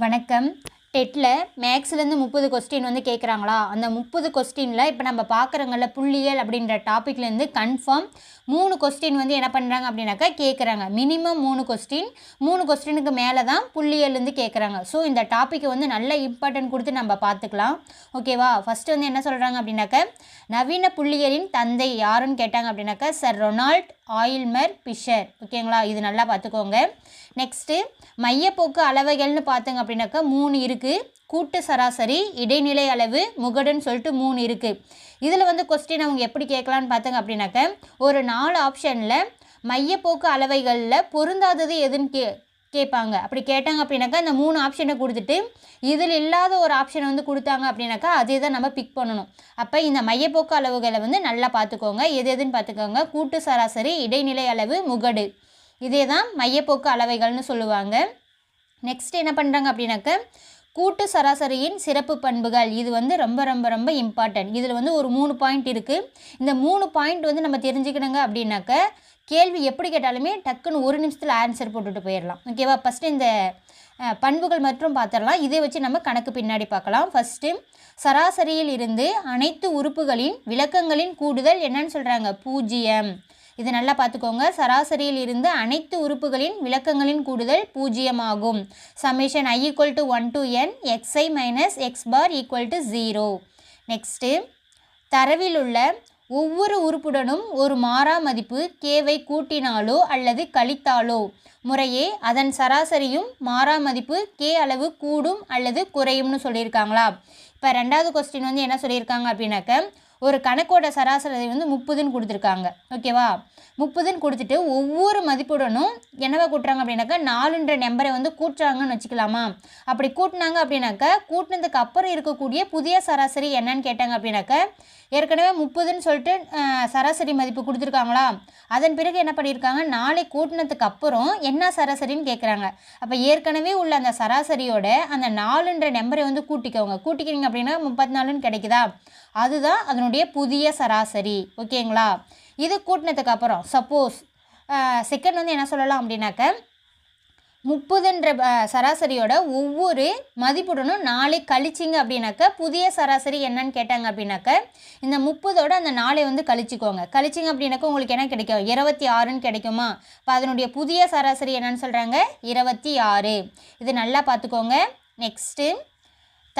வணக்கம். டெட்டில் மேக்ஸ்லேருந்து முப்பது கொஸ்டின் வந்து கேட்குறாங்களா அந்த முப்பது கொஸ்டினில் இப்போ நம்ம பார்க்குறங்கள புள்ளியல் அப்படின்ற டாப்பிக்லேருந்து கன்ஃபார்ம் மூணு கொஸ்டின் வந்து என்ன பண்ணுறாங்க அப்படின்னாக்கா கேட்குறாங்க மினிமம் மூணு கொஸ்டின் மூணு கொஸ்டினுக்கு மேலே தான் புள்ளியல்லேருந்து கேட்குறாங்க ஸோ இந்த டாப்பிக்கை வந்து நல்ல இம்பார்ட்டன்ட் கொடுத்து நம்ம பார்த்துக்கலாம் ஓகேவா ஃபஸ்ட்டு வந்து என்ன சொல்கிறாங்க அப்படின்னாக்க நவீன புள்ளியலின் தந்தை யாருன்னு கேட்டாங்க அப்படின்னாக்கா சர் ரொனால்ட் ஆயில்மர் பிஷர் ஓகேங்களா இது நல்லா பார்த்துக்கோங்க. நெக்ஸ்ட்டு மையப்போக்கு அளவைகள்னு பார்த்தங்க அப்படின்னாக்கா மூணு இருக்குது கூட்டு சராசரி இடைநிலை அளவு முகடுன்னு சொல்லிட்டு மூணு இருக்குது இதில் வந்து கொஸ்டின் அவங்க எப்படி கேட்கலான்னு பார்த்தோங்க அப்படின்னாக்க ஒரு நாலு ஆப்ஷனில் மையப்போக்கு அளவைகளில் பொருந்தாதது எதுன்னு கே கேட்பாங்க. அப்படி கேட்டாங்க அப்படின்னாக்கா இந்த மூணு ஆப்ஷனை கொடுத்துட்டு இதில் இல்லாத ஒரு ஆப்ஷனை வந்து கொடுத்தாங்க அப்படின்னாக்கா அதே தான் நம்ம பிக் பண்ணணும். அப்போ இந்த மையப்போக்கு அளவுகளை வந்து நல்லா பார்த்துக்கோங்க. எது எதுன்னு பார்த்துக்கோங்க. கூட்டு சராசரி இடைநிலை அளவு முகடு. இதே தான் மையப்போக்கு அளவைகள்னு சொல்லுவாங்க. நெக்ஸ்ட் என்ன பண்ணுறாங்க அப்படின்னாக்க கூட்டு சராசரியின் சிறப்பு பண்புகள். இது வந்து ரொம்ப ரொம்ப ரொம்ப இம்பார்ட்டன்ட் இதில் வந்து ஒரு மூணு பாயிண்ட் இருக்குது இந்த மூணு பாயிண்ட் வந்து நம்ம தெரிஞ்சுக்கணுங்க அப்படின்னாக்க கேள்வி எப்படி கேட்டாலுமே டக்குன்னு ஒரு நிமிஷத்தில் ஆன்சர் போட்டுட்டு போயிடலாம் ஓகேவா ஃபஸ்ட்டு இந்த பண்புகள் மற்றும் பார்த்துடலாம் இதை வச்சு நம்ம கணக்கு பின்னாடி பார்க்கலாம். ஃபஸ்ட்டு சராசரியில் இருந்து அனைத்து உறுப்புகளின் விளக்கங்களின் கூடுதல் என்னன்னு சொல்கிறாங்க பூஜ்ஜியம். இது நல்லா பார்த்துக்கோங்க. சராசரியில் இருந்து அனைத்து உறுப்புகளின் விளக்கங்களின் கூடுதல் பூஜ்ஜியமாகும். Summation I equal to one to N xi minus X bar equal to zero next தரவில் உள்ள ஒவ்வொரு உறுப்புடனும் ஒரு மாறா மதிப்பு கேவை கூட்டினாலோ அல்லது கழித்தாலோ. முறையே அதன் சராசரியும் மாறா மதிப்பு கே அளவு கூடும் அல்லது குறையும்னு சொல்லியிருக்காங்களா? இப்போ ரெண்டாவது கொஸ்டின் வந்து என்ன சொல்லியிருக்காங்க அப்படின்னாக்க ஒரு கணக்கோட சராசரி வந்து முப்பதுன்னு கொடுத்துருக்காங்க. ஓகேவா? முப்பதுன்னு கொடுத்துட்டு ஒவ்வொரு மதிப்புடனும் என்னவா கூட்டுறாங்க அப்படின்னாக்கா நாலுன்ற நம்பரை வந்து கூட்டுறாங்கன்னு வச்சுக்கலாமா? அப்படி கூட்டினாங்க அப்படின்னாக்கா கூட்டினதுக்கு அப்புறம் இருக்கக்கூடிய புதிய சராசரி என்னன்னு கேட்டாங்க அப்படின்னாக்க ஏற்கனவே முப்பதுன்னு சொல்லிட்டு சராசரி மதிப்பு கொடுத்துருக்காங்களா? அதன் பிறகு என்ன பண்ணியிருக்காங்க? நாளை கூட்டினதுக்கு அப்புறம் என்ன சராசரின்னு கேட்குறாங்க அப்போ ஏற்கனவே உள்ள அந்த சராசரியோட அந்த நாலுன்ற நம்பரை வந்து கூட்டிக்கோங்க. கூட்டிக்கிறீங்க அப்படின்னா முப்பத்தி நாலுன்னு கிடைக்குதா? அதுதான் அதனுடைய புதிய சராசரி. ஓகேங்களா? இது கூட்டினதுக்கு அப்புறம் சப்போஸ் செகண்ட் வந்து என்ன சொல்லலாம் அப்படின்னாக்க முப்பதுன்ற சராசரியோட ஒவ்வொரு மதிப்புடனும் நாளை கழிச்சிங்க அப்படின்னாக்க புதிய சராசரி என்னன்னு கேட்டாங்க அப்படின்னாக்க இந்த முப்பதோட அந்த நாளை வந்து கழிச்சிக்கோங்க. கழிச்சிங்க அப்படின்னாக்க உங்களுக்கு என்ன கிடைக்கும்? இருபத்தி ஆறுன்னு கிடைக்குமா? இப்போ அதனுடைய புதிய சராசரி என்னன்னு சொல்கிறாங்க இருபத்தி ஆறு. இது நல்லா பார்த்துக்கோங்க. நெக்ஸ்ட்டு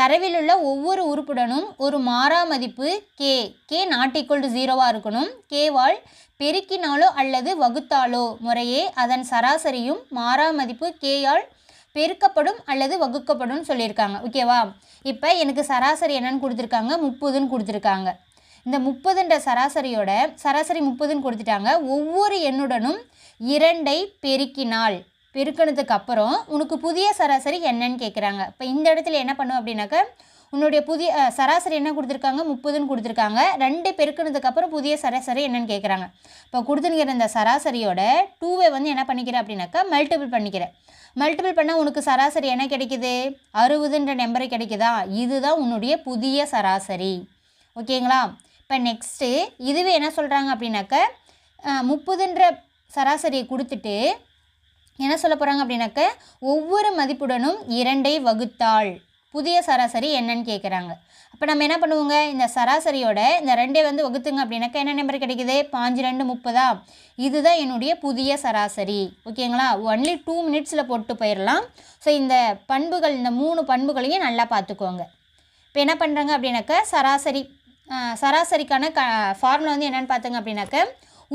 தரவிலுள்ள ஒவ்வொரு உறுப்புடனும் ஒரு மாறா மதிப்பு K K not equal to ஜீரோவாக இருக்கணும். கேவால் பெருக்கினாலோ அல்லது வகுத்தாலோ முறையே அதன் சராசரியும் மாறா மதிப்பு கேயால் பெருக்கப்படும் அல்லது வகுக்கப்படும் சொல்லியிருக்காங்க. ஓகேவா இப்போ எனக்கு சராசரி என்னன்னு கொடுத்துருக்காங்க. முப்பதுன்னு கொடுத்துருக்காங்க. இந்த முப்பதுன்ற சராசரியோட சராசரி முப்பதுன்னு கொடுத்துட்டாங்க. ஒவ்வொரு எண்ணுடனும் இரண்டை பெருக்கினால் பெருக்கினதுக்கு அப்புறம் உனக்கு புதிய சராசரி என்னன்னு கேட்குறாங்க இப்போ இந்த இடத்துல என்ன பண்ணும் அப்படின்னாக்க உன்னுடைய புதிய சராசரி என்ன கொடுத்துருக்காங்க? முப்பதுன்னு கொடுத்துருக்காங்க. ரெண்டு பெருக்கினதுக்கு அப்புறம் புதிய சராசரி என்னன்னு கேட்குறாங்க இப்போ கொடுத்துருக்கிற இந்த சராசரியோட டூவை வந்து என்ன பண்ணிக்கிறேன் அப்படின்னாக்கா மல்டிபிள் பண்ணிக்கிறேன் மல்டிபிள் பண்ணால் உனக்கு சராசரி என்ன கிடைக்குது? அறுபதுன்ற நம்பர் கிடைக்குதா? இதுதான் உன்னுடைய புதிய சராசரி. ஓகேங்களா? இப்போ நெக்ஸ்ட்டு இதுவே என்ன சொல்கிறாங்க அப்படின்னாக்க முப்பதுன்ற சராசரியை கொடுத்துட்டு என்ன சொல்ல போகிறாங்க அப்படின்னாக்க ஒவ்வொரு மதிப்புடனும் இரண்டை வகுத்தாள். புதிய சராசரி என்னன்னு கேட்குறாங்க அப்போ நம்ம என்ன பண்ணுவோங்க? இந்த சராசரியோட இந்த ரெண்டே வந்து வகுத்துங்க அப்படின்னாக்க என்ன நம்பர் கிடைக்குது? பாஞ்சு ரெண்டு முப்பதா? இதுதான் என்னுடைய புதிய சராசரி. ஓகேங்களா? ஒன்லி டூ மினிட்ஸில் போட்டு போயிடலாம் ஸோ இந்த பண்புகள் இந்த மூணு பண்புகளையும் நல்லா பார்த்துக்கோங்க இப்போ என்ன பண்ணுறாங்க அப்படின்னாக்கா சராசரி சராசரிக்கான க ஃபார்முலா வந்து என்னென்னு பார்த்துங்க அப்படின்னாக்க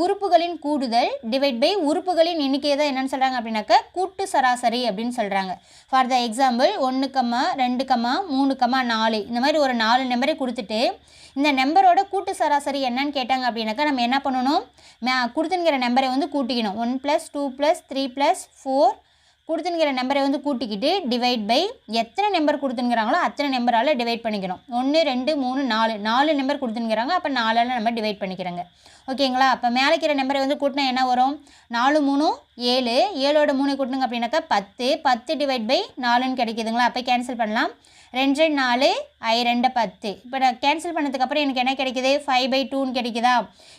உறுப்புகளின் கூடுதல் டிவைட் பை உறுப்புகளின் எண்ணிக்கை தான் என்னென்னு சொல்கிறாங்க அப்படின்னாக்க கூட்டு சராசரி அப்படின்னு சொல்கிறாங்க ஃபார் த எக்ஸாம்பிள் ஒன்று கம்மா ரெண்டு கம்மா மூணு கம்மா நாலு. இந்த மாதிரி ஒரு நாலு நம்பரை கொடுத்துட்டு இந்த நம்பரோட கூட்டு சராசரி என்னன்னு கேட்டாங்க அப்படின்னாக்கா நம்ம என்ன பண்ணணும்? மே கொடுத்துங்கிற நம்பரை வந்து கூட்டிக்கணும். One plus two plus three plus four கொடுத்துங்கிற நம்பரை வந்து கூட்டிக்கிட்டு டிவைட் பை எத்தனை நம்பர் கொடுத்துங்கிறாங்களோ அத்தனை நம்பரால் டிவைட் பண்ணிக்கணும். ஒன்று ரெண்டு மூணு நாலு. நாலு நம்பர் கொடுத்துங்கிறாங்க அப்போ நாலால் நம்ம டிவைட் பண்ணிக்கிறோங்க. ஓகேங்களா? அப்போ மேலே இருக்கிற நம்பரை வந்து கூட்டினா என்ன வரும்? நாலு மூணு ஏழு. ஏழோட மூணு கூட்டணுங்க அப்படின்னாக்கா பத்து. பத்து டிவைட் பை நாலுன்னு கிடைக்குதுங்களா? அப்போ கேன்சல் பண்ணலாம். ரெண்டு நாலு ஐ ரெண்டு பத்து. இப்போ நான் கேன்சல் பண்ணதுக்கப்புறம் எனக்கு என்ன கிடைக்குது? ஃபைவ் பை டூன்னு கிடைக்குதா?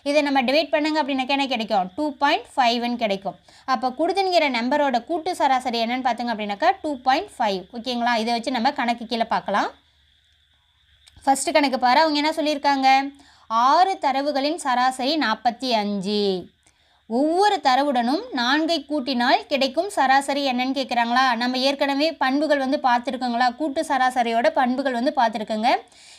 இதை நம்ம டிவைட் பண்ணுங்க அப்படின்னாக்கா என்ன கிடைக்கும்? டூ பாயிண்ட் ஃபைவ்னு கிடைக்கும். அப்போ கொடுத்துங்கிற நம்பரோட கூட்டு சராசரி என்னன்னு பார்த்துங்க அப்படின்னாக்கா டூ பாயிண்ட் ஃபைவ் ஓகேங்களா? இதை வச்சு நம்ம கணக்கு கீழே பார்க்கலாம். ஃபஸ்ட்டு கணக்கு பாரு. அவங்க என்ன சொல்லியிருக்காங்க? ஆறு தரவுகளின் சராசரி நாற்பத்தி அஞ்சு. ஒவ்வொரு தரவுடனும் நான்கை கூட்டினால் கிடைக்கும் சராசரி என்னன்னு கேட்குறாங்களா நம்ம ஏற்கனவே பண்புகள் வந்து பார்த்துருக்கோங்களா? கூட்டு சராசரியோட பண்புகள் வந்து பார்த்துருக்கோங்க.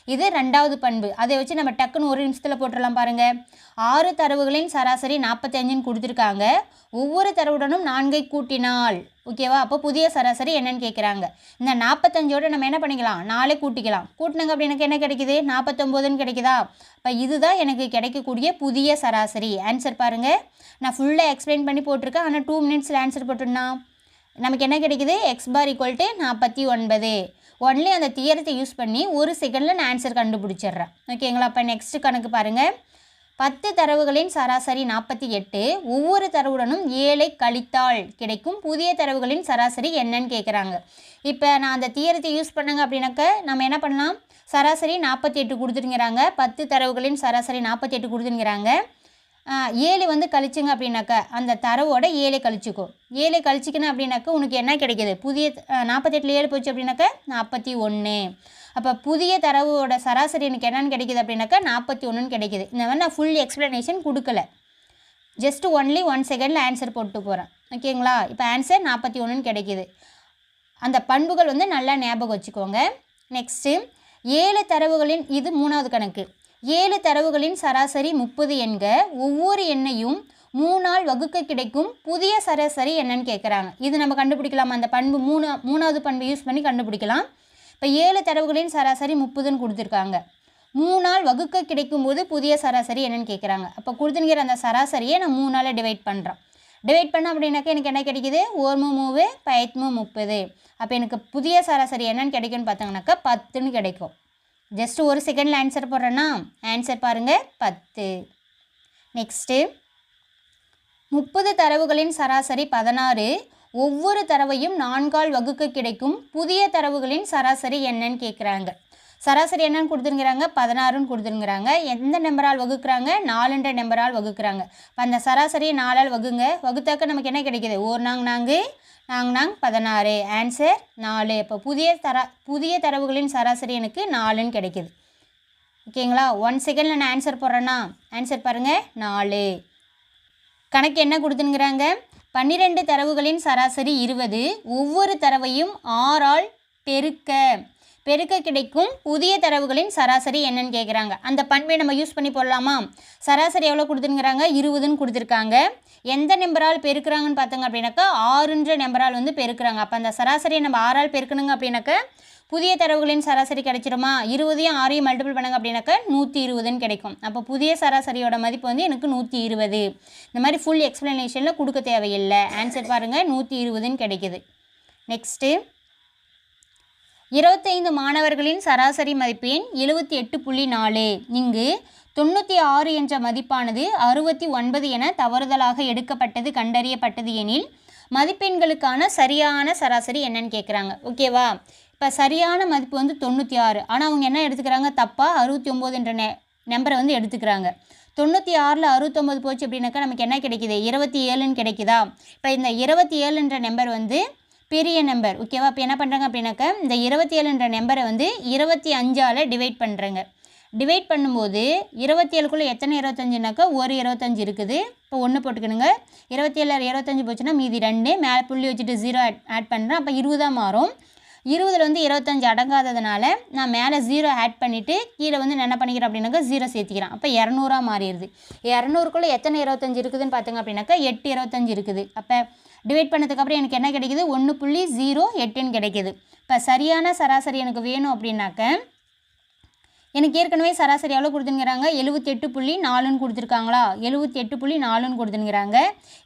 இது ரெண்டாவது பண்பு. அதை வச்சு நம்ம டக்குன்னு ஒரு நிமிஷத்தில் போட்டுடலாம் பாருங்கள் ஆறு தரவுகளின் சராசரி நாற்பத்தஞ்சுன்னு கொடுத்துருக்காங்க. ஒவ்வொரு தரவுடனும் நான்கை கூட்டினால் ஓகேவா? அப்போ புதிய சராசரி என்னன்னு கேட்குறாங்க இந்த நாற்பத்தஞ்சோட நம்ம என்ன பண்ணிக்கலாம்? நாளே கூட்டிக்கலாம். கூட்டினங்க அப்படி எனக்கு என்ன கிடைக்குது? நாற்பத்தொம்போதுன்னு கிடைக்குதா? இப்போ இதுதான் எனக்கு கிடைக்கக்கூடிய புதிய சராசரி. ஆன்சர் பாருங்கள் நான் ஃபுல்லாக எக்ஸ்பிளைன் பண்ணி போட்டிருக்கேன். ஆனால் டூ மினிட்ஸில் ஆன்சர் போட்டுருந்தான் நமக்கு என்ன கிடைக்குது? எக்ஸ் பார் ஈக்குவல் டு நாற்பத்தி ஒன்பது. ஒன்லி அந்த தியரத்தை யூஸ் பண்ணி ஒரு செகண்டில் நான் ஆன்சர் கண்டுபிடிச்சிடுறேன். ஓகேங்களா அப்போ நெக்ஸ்ட் கணக்கு பாருங்கள் பத்து தரவுகளின் சராசரி நாற்பத்தி எட்டு ஒவ்வொரு தரவுடனும் ஏழை கழித்தால் கிடைக்கும். புதிய தரவுகளின் சராசரி என்னன்னு கேட்குறாங்க இப்போ நான் அந்த தியரத்தை யூஸ் பண்ணாங்க அப்படின்னாக்க நம்ம என்ன பண்ணலாம்? சராசரி நாற்பத்தி எட்டு கொடுத்துருங்கிறாங்க. பத்து தரவுகளின் சராசரி நாற்பத்தி எட்டு கொடுத்துருங்கிறாங்க. ஏழு வந்து கழிச்சுங்க அப்படின்னாக்கா அந்த தரவோட ஏழை கழிச்சுக்கும் ஏழை கழிச்சிக்கணும் அப்படின்னாக்கா உனக்கு என்ன கிடைக்கிது? புதிய நாற்பத்தெட்டில் ஏழு போச்சு அப்படின்னாக்கா நாற்பத்தி ஒன்று அப்போ புதிய தரவோட சராசரி எனக்கு என்னென்னு கிடைக்கிது அப்படின்னாக்கா நாற்பத்தி ஒன்றுன்னு கிடைக்குது. இந்த மாதிரி நான் ஃபுல் எக்ஸ்ப்ளனேஷன் கொடுக்கல. ஜஸ்ட் ஒன்லி ஒன் செகண்டில் ஆன்சர் போட்டு போகிறேன் ஓகேங்களா இப்போ ஆன்சர் நாற்பத்தி ஒன்றுன்னு கிடைக்கிது. அந்த பண்புகள் வந்து நல்லா ஞாபகம் வச்சுக்கோங்க. நெக்ஸ்ட்டு ஏழு தரவுகளின் இது மூணாவது கணக்கு. ஏழு தரவுகளின் சராசரி முப்பது என்க ஒவ்வொரு எண்ணையும் மூணால் வகுக்க கிடைக்கும் புதிய சராசரி என்னன்னு கேட்குறாங்க இது நம்ம கண்டுபிடிக்கலாம். அந்த பண்பு மூணு மூணாவது பண்பு யூஸ் பண்ணி கண்டுபிடிக்கலாம். இப்போ ஏழு தரவுகளின் சராசரி முப்பதுன்னு கொடுத்துருக்காங்க. மூணால் வகுக்க கிடைக்கும் போது புதிய சராசரி என்னன்னு கேட்குறாங்க அப்போ கொடுத்துங்கிற அந்த சராசரியை நான் மூணால் டிவைட் பண்ணுறேன் டிவைட் பண்ண அப்படின்னாக்கா எனக்கு என்ன கிடைக்கிது? ஓர்மு மூவு பயத்மு முப்பது. அப்போ எனக்கு புதிய சராசரி என்னன்னு கிடைக்கும்னு பார்த்தாங்கனாக்கா பத்துன்னு கிடைக்கும். ஜஸ்ட் ஒரு செகண்டில் ஆன்சர் போடுறேன்னா ஆன்சர் பாருங்கள் பத்து. நெக்ஸ்ட்டு முப்பது தரவுகளின் சராசரி பதினாறு. ஒவ்வொரு தரவையும் நான்கால் வகுக்க கிடைக்கும். புதிய தரவுகளின் சராசரி என்னன்னு கேட்குறாங்க சராசரி என்னன்னு கொடுத்துருங்கிறாங்க பதினாறுன்னு கொடுத்துருங்கிறாங்க. எந்த நம்பரால் வகுக்கிறாங்க? நாலுன்ற நம்பரால் வகுக்கிறாங்க. இப்போ அந்த சராசரியை நாலால் வகுங்க. வகுத்தாக்க நமக்கு என்ன கிடைக்கிது? ஒரு நாங் நாங்கு நாங் நாங் பதினாறு. ஆன்சர் நாலு. இப்போ புதிய தர புதிய தரவுகளின் சராசரி எனக்கு நாலுன்னு கிடைக்கிது. ஓகேங்களா? ஒன் செகண்டில் நான் ஆன்சர் போடுறேன்னா ஆன்சர் பாருங்கள் நாலு. கணக்கு என்ன கொடுத்துங்கிறாங்க பன்னிரெண்டு தரவுகளின் சராசரி இருபது. ஒவ்வொரு தரவையும் ஆறால் பெருக்க. பெருக்க கிடைக்கும் புதிய தரவுகளின் சராசரி என்னன்னு கேட்குறாங்க அந்த பண்பை நம்ம யூஸ் பண்ணி போடலாமா? சராசரி எவ்வளோ கொடுத்துருங்கிறாங்க இருபதுன்னு கொடுத்துருக்காங்க. எந்த நம்பரால் பெருக்கிறாங்கன்னு பார்த்தோங்க அப்படின்னாக்கா ஆறுன்ற நம்பரால் வந்து பெருக்கிறாங்க. அப்போ அந்த சராசரியை நம்ம ஆறால் பெருக்கணுங்க அப்படின்னாக்க புதிய தரவுகளின் சராசரி கிடைச்சிருமா? இருபதையும் ஆறையும் மல்டிபிள் பண்ணுங்க அப்படின்னாக்கா நூற்றி இருபதுன்னு கிடைக்கும். அப்போ புதிய சராசரியோட மதிப்பு வந்து எனக்கு நூற்றி இருபது இந்த மாதிரி ஃபுல் எக்ஸ்ப்ளனேஷனில் கொடுக்க தேவையில்லை. ஆன்சர் பாருங்கள் நூற்றி இருபதுன்னு கிடைக்குது. நெக்ஸ்ட்டு இருபத்தைந்து மாணவர்களின் சராசரி மதிப்பெண் எழுபத்தி எட்டு புள்ளி நாலு. இங்கு தொண்ணூற்றி ஆறு என்ற மதிப்பானது அறுபத்தி ஒன்பது என தவறுதலாக எடுக்கப்பட்டது கண்டறியப்பட்டது எனில் மதிப்பெண்களுக்கான சரியான சராசரி என்னன்னு கேட்குறாங்க ஓகேவா இப்போ சரியான மதிப்பு வந்து தொண்ணூற்றி ஆறு. ஆனால் அவங்க என்ன எடுத்துக்கிறாங்க? தப்பாக அறுபத்தி ஒம்பது என்ற நெ நம்பரை வந்து எடுத்துக்கிறாங்க. தொண்ணூற்றி ஆறில் அறுபத்தொம்பது போச்சு அப்படின்னாக்கா நமக்கு என்ன கிடைக்கிது? இருபத்தி ஏழுன்னு கிடைக்குதா? இப்போ இந்த இருபத்தி ஏழுன்ற நம்பர் வந்து பெரிய நம்பர் ஓகேவா இப்போ என்ன பண்ணுறாங்க அப்படின்னாக்கா இந்த இருபத்தி ஏழுன்ற நம்பரை வந்து இருபத்தி அஞ்சால் டிவைட் பண்ணுறாங்க டிவைட் பண்ணும்போது இருபத்தி ஏழுக்குள்ளே எத்தனை இருபத்தஞ்சுனாக்கா ஒரு இருபத்தஞ்சு இருக்குது. இப்போ ஒன்று போட்டுக்கணுங்க. இருபத்தி ஏழு இருபத்தஞ்சு போச்சுன்னா மீதி ரெண்டு மேலே புள்ளி வச்சுட்டு ஜீரோ ஆட் ஆட் பண்ணுறேன் அப்போ இருபதாக மாறும். இருபதில் வந்து இருபத்தஞ்சு அடங்காததுனால நான் மேலே ஜீரோ ஆட் பண்ணிவிட்டு கீழே வந்து என்ன பண்ணிக்கிறேன் அப்படின்னாக்கா ஜீரோ சேர்த்திக்கிறேன். அப்போ இரநூறா மாறிடுது. இரநூறுக்குள்ளே எத்தனை இருபத்தஞ்சு இருக்குதுன்னு பார்த்தீங்க அப்படின்னாக்கா எட்டு இருபத்தஞ்சு இருக்குது. அப்போ டிவைட் பண்ணதுக்கப்புறம் எனக்கு என்ன கிடைக்குது? ஒன்று புள்ளி ஜீரோ எட்டுன்னு கிடைக்கிது. இப்போ சரியான சராசரி எனக்கு வேணும் அப்படின்னாக்க எனக்கு ஏற்கனவே சராசரி எவ்வளோ கொடுத்துங்கிறாங்க எழுபத்தி எட்டு புள்ளி நாலுன்னு கொடுத்துருக்காங்களா? எழுபத்தி எட்டு புள்ளி நாலுன்னு கொடுத்துருங்கிறாங்க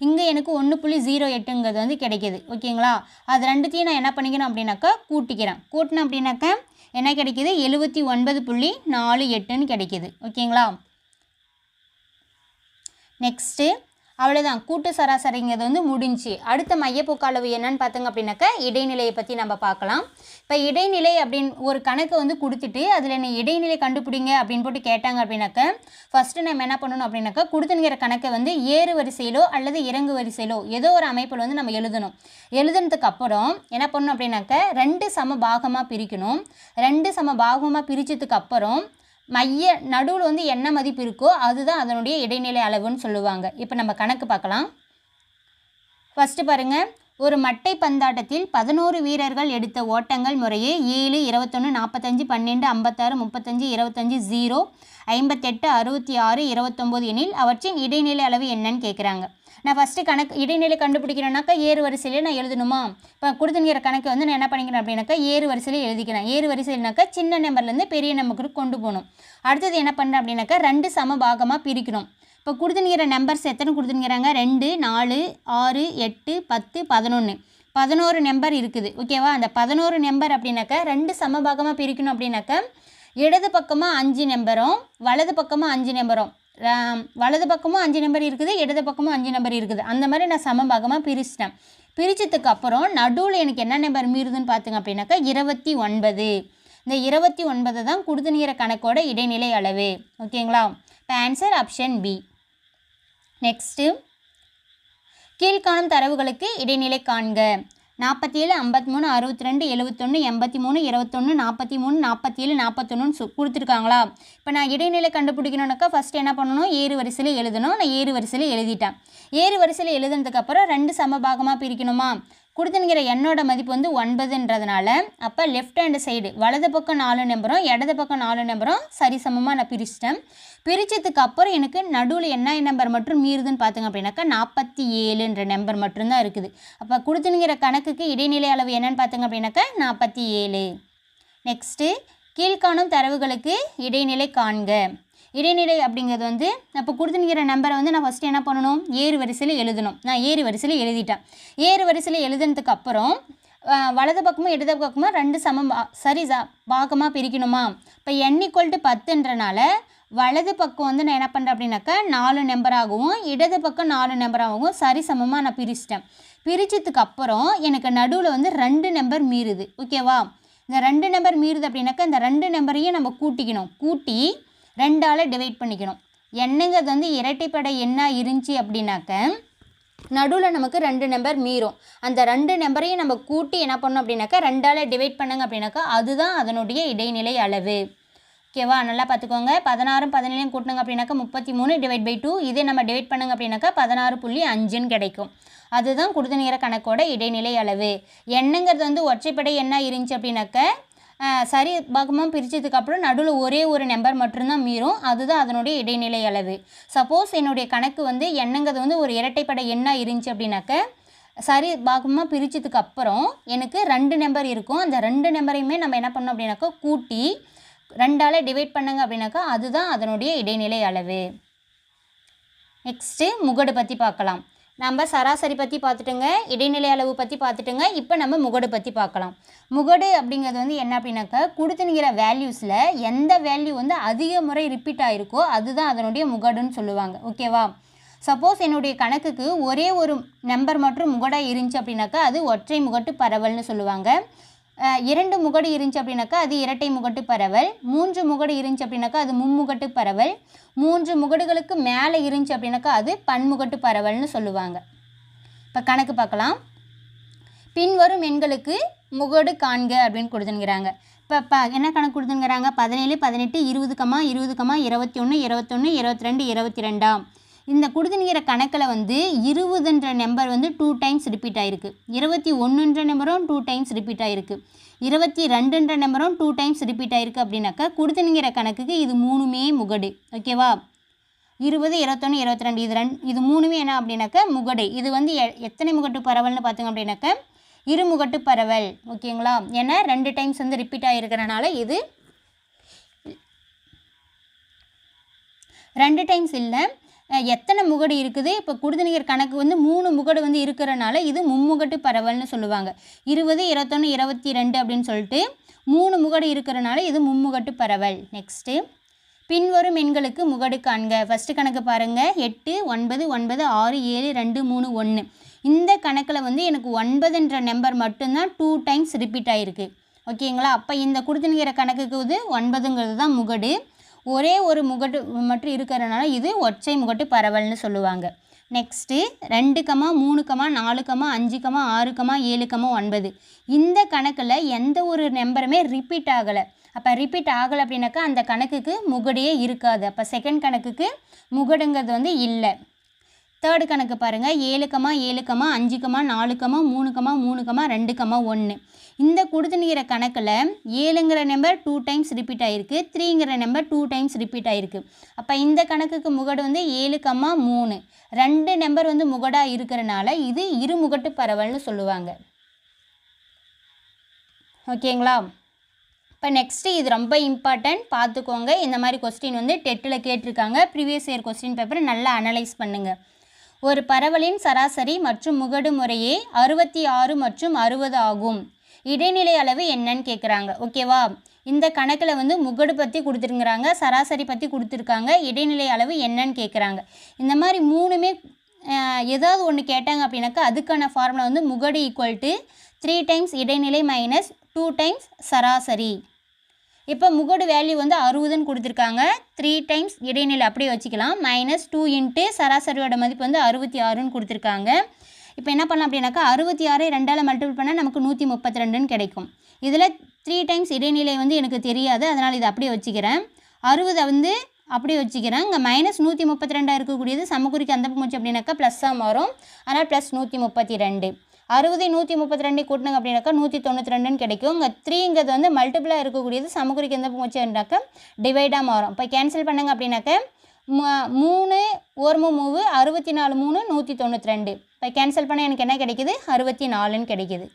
இங்கே எனக்கு ஒன்று புள்ளி ஜீரோ எட்டுங்கிறது வந்து கிடைக்கிது. ஓகேங்களா? அது ரெண்டுத்தையும் நான் என்ன பண்ணிக்கணும் அப்படின்னாக்கா கூட்டிக்கிறேன். கூட்டினேன் அப்படின்னாக்கா என்ன கிடைக்கிது? எழுபத்தி ஒன்பது புள்ளி நாலு எட்டுன்னு கிடைக்கிது. ஓகேங்களா? நெக்ஸ்ட்டு அவ்வளோதான் கூட்டு சராசரிங்கிறது வந்து முடிஞ்சு. அடுத்த மையப்போக்கு அளவு என்னன்னு பார்த்துங்க அப்படின்னாக்கா இடைநிலையை பற்றி நம்ம பார்க்கலாம். இப்போ இடைநிலை அப்படின்னு ஒரு கணக்கு வந்து கொடுத்துட்டு அதில் என்ன இடைநிலை கண்டுபிடிங்க அப்படின்னு போட்டு கேட்டாங்க அப்படின்னாக்க ஃபஸ்ட்டு நம்ம என்ன பண்ணணும் அப்படின்னாக்கா கொடுத்துங்கிற கணக்கை வந்து ஏறு வரிசையிலோ அல்லது இறங்கு வரிசையிலோ ஏதோ ஒரு அமைப்பில் வந்து நம்ம எழுதணும். எழுதுனதுக்கு அப்புறம் என்ன பண்ணணும் அப்படின்னாக்க ரெண்டு சம பாகமாக பிரிக்கணும். ரெண்டு சம பாகமாக பிரித்ததுக்கு அப்புறம் மைய நடுவில் வந்து என்ன மதிப்பு இருக்கோ அதுதான் அதனுடைய இடைநிலை அளவுன்னு சொல்லுவாங்க. இப்போ நம்ம கணக்கு பார்க்கலாம். ஃபஸ்ட்டு பாருங்கள் ஒரு மட்டை பந்தாட்டத்தில் பதினோரு வீரர்கள் எடுத்த ஓட்டங்கள் முறையே ஏழு இருபத்தொன்று நாற்பத்தஞ்சு பன்னெண்டு ஐம்பத்தாறு முப்பத்தஞ்சு இருபத்தஞ்சு ஜீரோ ஐம்பத்தெட்டு அறுபத்தி ஆறு இருபத்தொம்போது எனில் அவற்றின் இடைநிலை அளவு என்னன்னு கேட்குறாங்க நான் ஃபஸ்ட்டு கணக்கு இடைநிலை கண்டுபிடிக்கிறேன்னாக்கா ஏறு வரிசையில் நான் எழுதணுமா? இப்போ கொடுத்துங்கிற கணக்கு வந்து நான் என்ன பண்ணிக்கிறேன் அப்படின்னாக்கா ஏறு வரிசையில் எழுதிக்கிறேன். ஏறு வரிசையில்னாக்கா சின்ன நம்பர்லேருந்து பெரிய நம்பருக்கு கொண்டு போகணும். அடுத்தது என்ன பண்ணுறேன் அப்படின்னாக்கா ரெண்டு சம பாகமாக பிரிக்கணும். இப்போ கொடுத்துனுங்கிற நம்பர்ஸ் எத்தனை கொடுத்துனுங்கிறாங்க ரெண்டு நாலு ஆறு எட்டு பத்து பதினொன்று பதினோரு நம்பர் இருக்குது. ஓகேவா அந்த பதினோரு நம்பர் அப்படின்னாக்கா ரெண்டு சமபாகமாக பிரிக்கணும் அப்படின்னாக்கா இடது பக்கமாக அஞ்சு நம்பரும் வலது பக்கமாக அஞ்சு நம்பரும். வலது பக்கமும் அஞ்சு நம்பர் இருக்குது இடது பக்கமும் அஞ்சு நம்பர் இருக்குது. அந்த மாதிரி நான் சமபாகமாக பிரிச்சிட்டேன். பிரித்ததுக்கு அப்புறம் நடுவில் எனக்கு என்ன நம்பர் மீறுதுன்னு பார்த்துங்க அப்படின்னாக்கா இருபத்தி ஒன்பது. இந்த இருபத்தி ஒன்பது தான் கொடுத்துனுங்கிற கணக்கோட இடைநிலை அளவு. ஓகேங்களா இப்போ ஆன்சர் ஆப்ஷன் பி நெக்ஸ்ட்டு கீழ்காணும் தரவுகளுக்கு இடைநிலை காண்க. நாற்பத்தி ஏழு ஐம்பத்தி மூணு அறுபத்தி ரெண்டு எழுபத்தொன்று எண்பத்தி மூணு இருபத்தொன்று நாற்பத்தி மூணு நாற்பத்தி ஏழு நாற்பத்தொன்னுன்னு சொ கொடுத்துருக்காங்களா? இப்போ நான் இடைநிலை கண்டுபிடிக்கணுன்னாக்கா ஃபஸ்ட் என்ன பண்ணணும்? ஏறு வரிசையில் எழுதணும். நான் ஏறு வரிசையில் எழுதிட்டேன். ஏறு வரிசையில் எழுதுனதுக்கப்புறம் ரெண்டு சமபாகமாக பிரிக்கணுமா? கொடுத்துனுங்கிற எண்ணோட மதிப்பு வந்து ஒன்பதுன்றதுனால அப்போ லெஃப்ட் ஹேண்ட் சைடு வலது பக்கம் நாலு நம்பரும் இடது பக்கம் நாலு நம்பரும் சரிசமமாக நான் பிரிச்சிட்டேன். பிரித்ததுக்கு அப்புறம் எனக்கு நடுவில் என்ன நம்பர் மட்டும் மீறுதுன்னு பார்த்துங்க அப்படின்னாக்கா நாற்பத்தி ஏழுன்ற நம்பர் மட்டும்தான் இருக்குது. அப்போ கொடுத்துனுங்கிற கணக்குக்கு இடைநிலை அளவு என்னன்னு பார்த்துங்க அப்படின்னாக்கா நாற்பத்தி ஏழு. நெக்ஸ்ட்டு கீழ்காணும் தரவுகளுக்கு இடைநிலை காண்க. இடைநிலை அப்படிங்கிறது வந்து இப்போ கொடுத்துனுங்கிற நம்பரை வந்து நான் ஃபஸ்ட்டு என்ன பண்ணணும்? ஏறு வரிசையில் எழுதணும். நான் ஏறு வரிசையில் எழுதிட்டேன். ஏறு வரிசையில் எழுதுனதுக்கு அப்புறம் வலது பக்கமும் இடது பக்கமும் ரெண்டு சமம் சரி சா பாகமாக பிரிக்கணுமா? இப்போ n ஈக்குவல் டு பத்துன்றனால வலது பக்கம் வந்து நான் என்ன பண்ணுறேன் அப்படின்னாக்கா நாலு நம்பராகவும் இடது பக்கம் நாலு நம்பராகவும் சரி சமமாக நான் பிரிச்சிட்டேன். பிரிச்சதுக்கு அப்புறம் எனக்கு நடுவில் வந்து ரெண்டு நம்பர் மீறுது. ஓகேவா? இந்த ரெண்டு நம்பர் மீறுது அப்படின்னாக்கா இந்த ரெண்டு நம்பரையும் நம்ம கூட்டிக்கணும். கூட்டி ரெண்டால் டிவைட் பண்ணிக்கணும். என்னங்கிறது வந்து இரட்டைப்படை என்ன இருந்துச்சு அப்படின்னாக்க நடுவில் நமக்கு ரெண்டு நம்பர் மீறும். அந்த ரெண்டு நம்பரையும் நம்ம கூட்டி என்ன பண்ணோம் அப்படின்னாக்கா ரெண்டால் டிவைட் பண்ணுங்க அப்படின்னாக்கா அதுதான் அதனுடைய இடைநிலை அளவு. ஓகேவா நல்லா பார்த்துக்கோங்க. பதினாறும் பதினேழையும் கூட்டினாங்க அப்படின்னாக்கா முப்பத்தி மூணு டிவைட் பை டூ இதே நம்ம டிவைட் பண்ணுங்க அப்படின்னாக்கா பதினாறு புள்ளி அஞ்சுன்னு கிடைக்கும். அதுதான் கொடுத்த நேர கணக்கோட இடைநிலை அளவு. எண்ணுங்கிறது வந்து ஒற்றைப்படை என்ன இருந்துச்சு அப்படின்னாக்க சரி பாகமாக பிரித்ததுக்கப்புறம் நடுவில் ஒரே ஒரு நம்பர் மட்டும்தான் மீறும். அதுதான் அதனுடைய இடைநிலை அளவு. சப்போஸ் என்னுடைய கணக்கு வந்து எண்ணங்கிறது வந்து ஒரு இரட்டைப்படை என்ன இருந்துச்சு அப்படின்னாக்க சரி பாகமாக பிரித்ததுக்கு அப்புறம் எனக்கு ரெண்டு நம்பர் இருக்கும். அந்த ரெண்டு நம்பரையுமே நம்ம என்ன பண்ணோம் அப்படின்னாக்கா கூட்டி ரெண்டால் டிவைட் பண்ணுங்க அப்படின்னாக்கா அதுதான் அதனுடைய இடைநிலை அளவு. நெக்ஸ்ட்டு முகடு பற்றி பார்க்கலாம். நம்ம சராசரி பற்றி பார்த்துட்டுங்க இடைநிலை அளவு பற்றி பார்த்துட்டுங்க இப்போ நம்ம முகடு பற்றி பார்க்கலாம். முகடு அப்படிங்கிறது வந்து என்ன அப்படின்னாக்கா கொடுத்துனுங்கிற வேல்யூஸில் எந்த வேல்யூ வந்து அதிக முறை ரிப்பீட் ஆகிருக்கோ அதுதான் அதனுடைய முகடுன்னு சொல்லுவாங்க. ஓகேவா சப்போஸ் என்னுடைய கணக்குக்கு ஒரே ஒரு நம்பர் மற்றும் முகடாக இருந்துச்சு அப்படின்னாக்கா அது ஒற்றை முகட்டு பரவல்னு சொல்லுவாங்க. இரண்டு முகடு இருந்துச்சு அப்படின்னாக்கா அது இரட்டை முகட்டு பரவல். மூன்று முகடு இருந்துச்சு அப்படின்னாக்கா அது மும்முகட்டு பரவல். மூன்று முகடுகளுக்கு மேலே இருந்துச்சு அப்படின்னாக்கா அது பன்முகட்டு பரவல்னு சொல்லுவாங்க. இப்போ கணக்கு பார்க்கலாம். பின்வரும் எண்களுக்கு முகடு காண்க அப்படின்னு கொடுத்துங்கிறாங்க இப்போ ப என்ன கணக்கு கொடுத்துங்கிறாங்க பதினேழு பதினெட்டு இருபது கமா இருபது கமா இருபத்தி ஒன்று இருபத்தொன்று இருபத்தி ரெண்டு இருபத்தி ரெண்டாம். இந்த கொடுத்துனுங்கிற கணக்கில் வந்து இருபதுன்ற நம்பர் வந்து டூ டைம்ஸ் ரிப்பீட் ஆகிருக்கு இருபத்தி ஒன்றுன்ற நம்பரும் டூ டைம்ஸ் ரிப்பீட் ஆகிருக்கு இருபத்தி ரெண்டுன்ற நம்பரும் டூ டைம்ஸ் ரிப்பீட் ஆகிருக்கு அப்படின்னாக்கா கொடுத்துனுங்கிற கணக்குக்கு இது மூணுமே முகடு. ஓகேவா இருபது இருபத்தொன்று இருபத்தி ரெண்டு இது ரெண்டு இது மூணுமே என்ன அப்படின்னாக்கா முகடு. இது வந்து எ- எத்தனை முகட்டு பரவல்னு பார்த்திங்க அப்படின்னாக்கா இருமுகட்டு பரவல். ஓகேங்களா ஏன்னா ரெண்டு டைம்ஸ் வந்து ரிப்பீட் ஆகிருக்கிறனால இது ரெண்டு டைம்ஸ் இல்லை எத்தனை முகடு இருக்குது? இப்போ குடுதநீர் கணக்கு வந்து மூணு முகடு வந்து இருக்கிறனால இது மும்முகட்டு பரவல்னு சொல்லுவாங்க. இருபது இருபத்தொன்று இருபத்தி ரெண்டு அப்படின்னு சொல்லிட்டு மூணு முகடு இருக்கிறனால இது மும்முகட்டு பரவல். நெக்ஸ்ட்டு பின்வரும் எண்களுக்கு முகடு காண்க. ஃபஸ்ட்டு கணக்கு பாருங்கள் எட்டு ஒன்பது ஒன்பது ஆறு ஏழு ரெண்டு மூணு ஒன்று இந்த கணக்கில் வந்து எனக்கு ஒன்பதுன்ற நம்பர் மட்டும்தான் டூ டைம்ஸ் ரிப்பீட் ஆகிருக்கு ஓகேங்களா? அப்போ இந்த கொடுத்துனுங்கிற கணக்குக்கு வந்து ஒன்பதுங்கிறது தான் முகடு. ஒரே ஒரு முகட்டு மட்டும் இருக்கிறதுனால இது ஒற்றை முகட்டு பரவல்னு சொல்லுவாங்க. நெக்ஸ்ட்டு ரெண்டு கமா மூணு கமா நாலு கமா அஞ்சு கமா ஆறு கமா ஏழு கமா ஒன்பது. இந்த கணக்கில் எந்த ஒரு நம்பருமே ரிப்பீட் ஆகலை. அப்போ ரிப்பீட் ஆகலை அப்படின்னாக்கா அந்த கணக்குக்கு முகடையே இருக்காது. அப்போ செகண்ட் கணக்குக்கு முகடுங்கிறது வந்து இல்லை. தேர்டு கணக்கு பாருங்கள் ஏழு கமா ஏழு கமா அஞ்சு கமா நாலு கமா மூணு கமா மூணு கமா ரெண்டு கமா ஒன்று இந்த கொடுத்துனுங்கிற கணக்கில் ஏழுங்கிற நம்பர் டூ டைம்ஸ் ரிப்பீட் ஆகிருக்கு த்ரீங்கிற நம்பர் டூ டைம்ஸ் ரிப்பீட் ஆகிருக்கு அப்போ இந்த கணக்குக்கு முகடு வந்து ஏழு கமா மூணு. ரெண்டு நம்பர் வந்து முகடாக இருக்கிறனால இது இருமுகட்டு பரவல்னு சொல்லுவாங்க. ஓகேங்களா? இப்போ நெக்ஸ்ட்டு இது ரொம்ப இம்பார்ட்டன்ட் பார்த்துக்கோங்க இந்த மாதிரி கொஸ்டின் வந்து டெட்டில் கேட்டிருக்காங்க. ப்ரீவியஸ் இயர் கொஸ்டின் பேப்பரை நல்லா அனலைஸ் பண்ணுங்கள் ஒரு பரவலின் சராசரி மற்றும் முகடு முறையே அறுபத்தி ஆறு மற்றும் அறுபது ஆகும். இடைநிலை அளவு என்னன்னு கேட்குறாங்க ஓகேவா இந்த கணக்கில் வந்து முகடு பற்றி கொடுத்துருக்குறாங்க சராசரி பற்றி கொடுத்துருக்காங்க இடைநிலை அளவு என்னன்னு கேட்குறாங்க இந்த மாதிரி மூணுமே ஏதாவது ஒன்று கேட்டாங்க அப்படின்னாக்கா அதுக்கான ஃபார்முலா வந்து முகடு ஈக்குவல் டு த்ரீ டைம்ஸ் இடைநிலை மைனஸ் டூ டைம்ஸ் சராசரி. இப்போ முகடு வேல்யூ வந்து அறுபதுன்னு கொடுத்துருக்காங்க. த்ரீ டைம்ஸ் இடைநிலை அப்படியே வச்சுக்கலாம். மைனஸ் டூ இன்ட்டு சராசரியோட மதிப்பு வந்து அறுபத்தி ஆறுன்னு கொடுத்துருக்காங்க. இப்போ என்ன பண்ணலாம் அப்படின்னாக்கா அறுபத்தி ஆறு ரெண்டால் மல்டிபிள் பண்ணால் நமக்கு நூற்றி முப்பத்தி ரெண்டுன்னு கிடைக்கும். இதில் த்ரீ டைம்ஸ் இடைநிலை வந்து எனக்கு தெரியாது அதனால் இதை அப்படியே வச்சுக்கிறேன். அறுபதை வந்து அப்படியே வச்சுக்கிறேன். இங்கே மைனஸ் நூற்றி முப்பத்தி ரெண்டாக இருக்கக்கூடியது சமக்குறிக்கு அந்த மூச்சு அப்படின்னாக்கா ப்ளஸ்ஸாக மாறும். அதனால் ப்ளஸ் நூற்றி முப்பத்தி ரெண்டு. அறுபது நூற்றி முப்பத்தி ரெண்டு கூட்டினாங்க அப்படின்னாக்கா நூற்றி தொண்ணூற்றி ரெண்டுன்னு கிடைக்கும். இங்கே த்ரீங்கிறது வந்து மல்டிபிளாக இருக்கக்கூடியது சமக்குறிக்கு எந்த பக்கம் டிவைடாக மாறும். இப்போ கேன்சல் பண்ணுங்க அப்படின்னாக்கா மூணு ஓர்மு மூவு அறுபத்தி நாலு மூணு நூற்றி தொண்ணூற்றி ரெண்டு. இப்போ கேன்சல் பண்ண எனக்கு என்ன கிடைக்கிது? அறுபத்தி நாலுன்னு கிடைக்கிது.